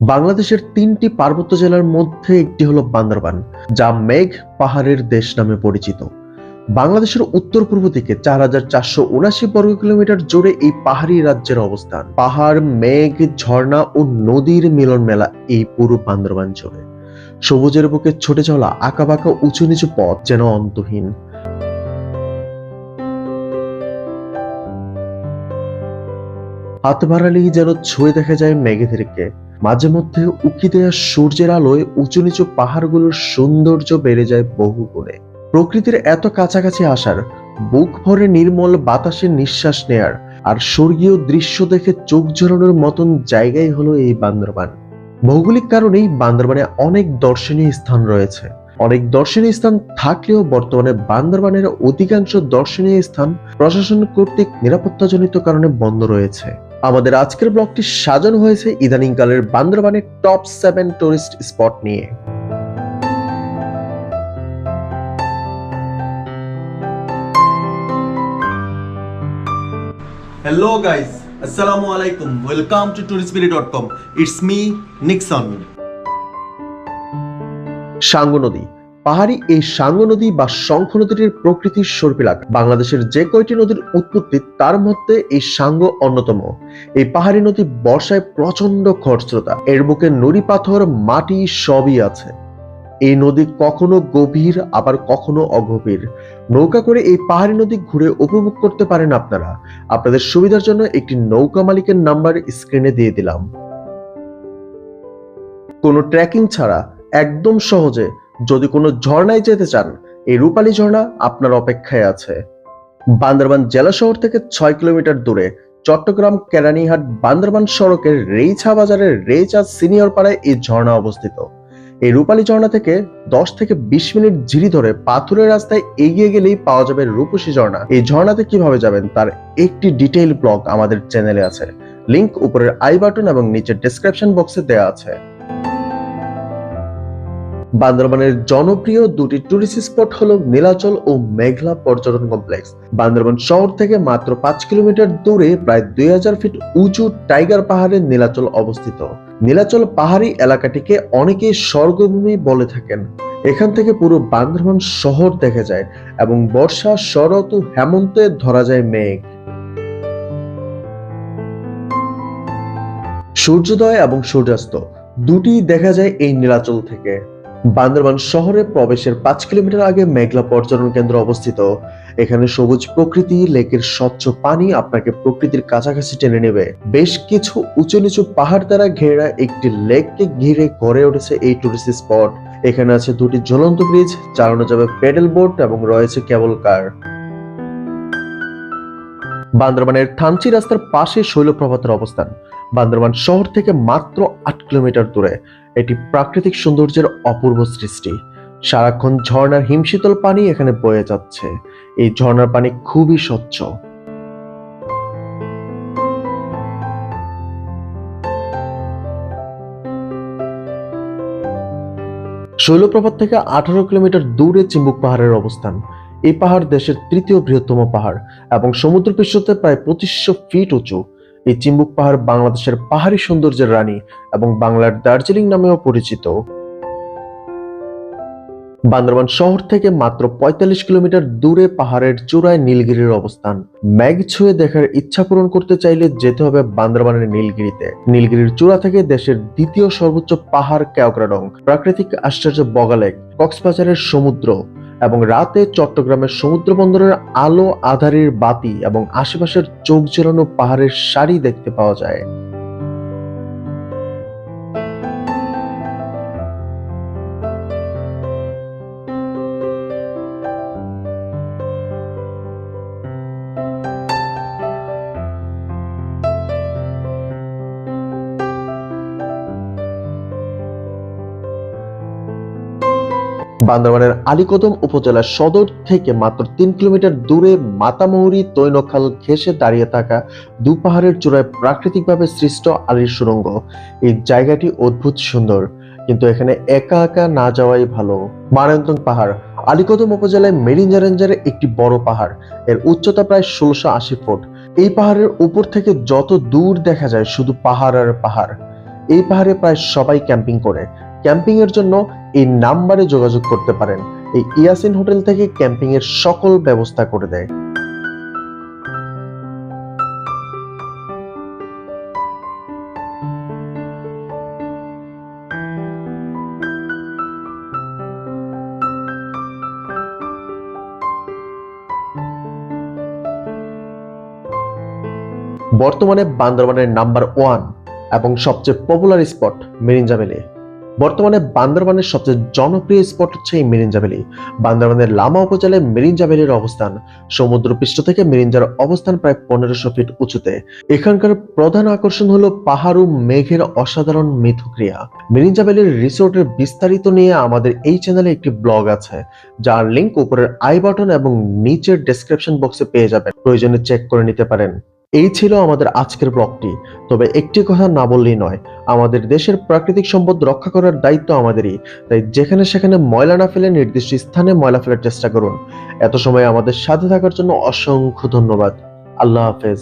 বাংলাদেশের তিনটি পার্বত্য জেলার মধ্যে একটি হলো বান্দরবান, যা মেঘ পাহাড়ের দেশ নামে পরিচিত। বাংলাদেশের উত্তর পূর্ব দিকে চার হাজার চারশো উনাশি বর্গ কিলোমিটার জুড়ে এই পাহাড়ি রাজ্যের অবস্থান। পাহাড়, মেঘ, ঝর্ণা ও নদীর মিলন মেলা এই পুরো বান্দরবান জুড়ে সবুজের বুকে ছুটে চলা আঁকাবাঁকা উঁচু নিচু পথ যেন অন্তহীন। হাত বাড়ালেই যেন ছুঁয়ে দেখা যায় মেঘেদেরকে মাঝে মধ্যে উকি দেয়া সূর্যের আলোয় উঁচু নিচু পাহাড়গুলোর সৌন্দর্য বেড়ে যায় বহু গুণে। প্রকৃতির এত কাছাকাছি আসার, বুক ভরে নির্মল বাতাসে নিঃশ্বাস নেয়ার আর স্বর্গীয় দৃশ্য দেখে চোখ জোরানোর মতন জায়গাই হলো এই বান্দরবান। ভৌগোলিক কারণেই বান্দরবানে অনেক দর্শনীয় স্থান রয়েছে। অনেক দর্শনীয় স্থান থাকলেও বর্তমানে বান্দরবানের অধিকাংশ দর্শনীয় স্থান প্রশাসন কর্তৃক নিরাপত্তাজনিত কারণে বন্ধ রয়েছে। আমাদের আজকের ব্লগটি সাজানো হয়েছে ইদানিং কালের বান্দরবানের টপ সেভেন টুরিস্ট স্পট নিয়ে। হ্যালো গাইস আসসালামু আলাইকুম welcome to tourist billy dot com it's me Nixon Sangu নদী। পাহাড়ি এই সাঙ্গ নদী বা শঙ্খ নদীটির প্রকৃতির সর্পিলাক। বাংলাদেশের যে কয়টি নদীর উৎপত্তি, তার মধ্যে এই সাঙ্গ অন্যতম। এই পাহাড়ি নদী বর্ষায় প্রচণ্ড খরস্রোতা। এর বুকে নুড়ি পাথর, মাটি সবই আছে। এই নদী কখনো গভীর, আবার কখনো অগভীর। নৌকা করে এই পাহাড়ি নদী ঘুরে উপভোগ করতে পারেন আপনারা। আপনাদের সুবিধার জন্য একটি নৌকা মালিকের নাম্বার স্ক্রিনে দিয়ে দিলাম। কোনো ট্রেকিং ছাড়া, একদম সহজে যদি কোনো ঝর্ণায় যেতে চান, এই রূপালী ঝর্ণা আপনার অপেক্ষায় আছে। বান্দরবান জেলা শহর থেকে ছয় কিলোমিটার দূরে চট্টগ্রাম কেরানীহাট বান্দরবান সড়কের রেইছা বাজারের রেইচা সিনিয়র পাড়ায় এই ঝর্ণা অবস্থিত। এই রূপালী ঝর্ণা থেকে দশ থেকে বিশ মিনিট ঝিরি ধরে পাথুরের রাস্তায় এগিয়ে গেলেই পাওয়া যাবে রূপসী ঝর্ণা। এই ঝর্ণাতে কীভাবে যাবেন তার একটি ডিটেইল ব্লগ আমাদের চ্যানেলে আছে। লিংক উপরের আই বাটন এবং নিচের ডেসক্রিপশন বক্সে দেওয়া আছে। বান্দরবানের জনপ্রিয় দুটি টুরিস্ট স্পট হলো নীলাচল ও মেঘলা পর্যটন কমপ্লেক্স। বান্দরবান শহর থেকে মাত্র পাঁচ কিলোমিটার দূরে প্রায় দুই হাজার ফিট উঁচু টাইগার পাহাড়ে নীলাচল অবস্থিত। নীলাচল পাহাড়ি এলাকাটিকে অনেকে স্বর্গভূমি বলে থাকেন। এখান থেকে পুরো বান্দরবান শহর দেখা যায় এবং বর্ষা, শরৎ ও হেমন্তে ধরা যায় মেঘ। সূর্যোদয় এবং সূর্যাস্ত দুটি দেখা যায় এই নীলাচল থেকে। বান্দরবান শহরে প্রবেশের পাঁচ কিলোমিটার আগে মেঘলা পর্যটন কেন্দ্র অবস্থিত। এখানে সবুজ প্রকৃতি, লেকের স্বচ্ছ পানি আপনাকে প্রকৃতির কাছাকাছি টেনে নেবে। বেশ কিছু উঁচু নিচু পাহাড় দ্বারা ঘেরা একটি লেককে ঘিরে গড়ে উঠেছে এই টুরিস্ট স্পট এখানে আছে দুটি ঝুলন্ত ব্রিজ চালানো যাবে পেডেল বোট এবং রয়েছে কেবল কার বান্দরবানের থানচি রাস্তার পাশে শৈলপ্রপাতের অবস্থান। বান্দরবান শহর থেকে মাত্র আট কিলোমিটার দূরে এটি প্রাকৃতিক সৌন্দর্যের অপূর্ব সৃষ্টি। সারাক্ষণ ঝর্ণার হিমশীতল পানি এখানে বয়ে যাচ্ছে। এই ঝর্ণার পানি খুবই স্বচ্ছ। শৈলপ্রপাত থেকে আঠারো কিলোমিটার দূরে চিম্বুক পাহাড়ের অবস্থান। এই পাহাড় দেশের তৃতীয় বৃহত্তম পাহাড় এবং সমুদ্র পৃষ্ঠতে প্রায় পঁচিশশো ফিট উঁচু। এই চিম্বুক পাহাড় বাংলাদেশের পাহাড়ি সৌন্দর্যের রানী এবং বাংলার দার্জিলিং নামেও পরিচিত। বান্দরবান শহর থেকে মাত্র পঁয়তাল্লিশ কিলোমিটার দূরে পাহাড়ের চূড়ায় নীলগিরির অবস্থান। ম্যাগ ছুঁয়ে দেখার ইচ্ছা পূরণ করতে চাইলে যেতে হবে বান্দরবানের নীলগিরিতে। নীলগিরির চূড়া থেকে দেশের দ্বিতীয় সর্বোচ্চ পাহাড় কেওক্রাডং, প্রাকৃতিক আশ্চর্য বগালেক, কক্সবাজারের সমুদ্র। এবং রাতে চট্টগ্রামের সমুদ্র বন্দরের আলো আধারের বাতি এবং আশেপাশের চোখ জেরানো পাহাড়ের সারি দেখতে পাওয়া যায়। বান্দরবানের আলীকদম উপজেলার সদর থেকে মাত্র তিন কিলোমিটার দূরে মাতামৌরি তৈনখাল ঘেঁষে দাঁড়িয়ে থাকা দু পাহাড়ের চূড়ায় প্রাকৃতিকভাবে সৃষ্ট আলীর সুড়ঙ্গ। এই জায়গাটি অদ্ভুত সুন্দর, কিন্তু এখানে একা একা না যাওয়াই ভালো। মারায়ন্তং পাহাড়, আলীকদম উপজেলায় মেরিঞ্জা রেঞ্জের একটি বড় পাহাড়, এর উচ্চতা প্রায় ষোলোশো আশি ফুট। এই পাহাড়ের উপর থেকে যত দূর দেখা যায় শুধু পাহাড় আর পাহাড়। এই পাহাড়ে প্রায় সবাই ক্যাম্পিং করে ক্যাম্পিং এর জন্য এই নাম্বারে যোগাযোগ করতে পারেন। এই ইয়াসিন হোটেল থেকে ক্যাম্পিং এর সকল ব্যবস্থা করে দেয়। বর্তমানে বান্দরবানের নাম্বার ওয়ান এবং সবচেয়ে পপুলার স্পট মেরিঞ্জা ভ্যালি বর্তমানে বান্দরবানের সবচেয়ে জনপ্রিয় স্পট হচ্ছে এই ভ্যালি বান্দরবানের লামা উপজেলায় মেরিঞ্জা ভ্যালির অবস্থান। সমুদ্রপৃষ্ঠ থেকে মেরিঞ্জার অবস্থান প্রায় পনেরোশো ফিট উঁচুতে। এখানকার প্রধান আকর্ষণ হলো পাহাড় ও মেঘের অসাধারণ মিথক্রিয়া। ভ্যালির রিসোর্টের বিস্তারিত নিয়ে আমাদের এই চ্যানেলে একটি ব্লগ আছে। যার লিংক উপরের আই বাটন এবং নিচের ডেসক্রিপশন বক্সে পেয়ে যাবেন। প্রয়োজনে চেক করে নিতে পারেন। এই ছিল আমাদের আজকের ব্লগটি। তবে একটি কথা না বললেই নয়, আমাদের দেশের প্রাকৃতিক সম্পদ রক্ষা করার দায়িত্ব আমাদেরই। তাই যেখানে সেখানে ময়লা না ফেলে নির্দিষ্ট স্থানে ময়লা ফেলার চেষ্টা করুন। এত সময় আমাদের সাথে থাকার জন্য অসংখ্য ধন্যবাদ। আল্লাহ হাফেজ।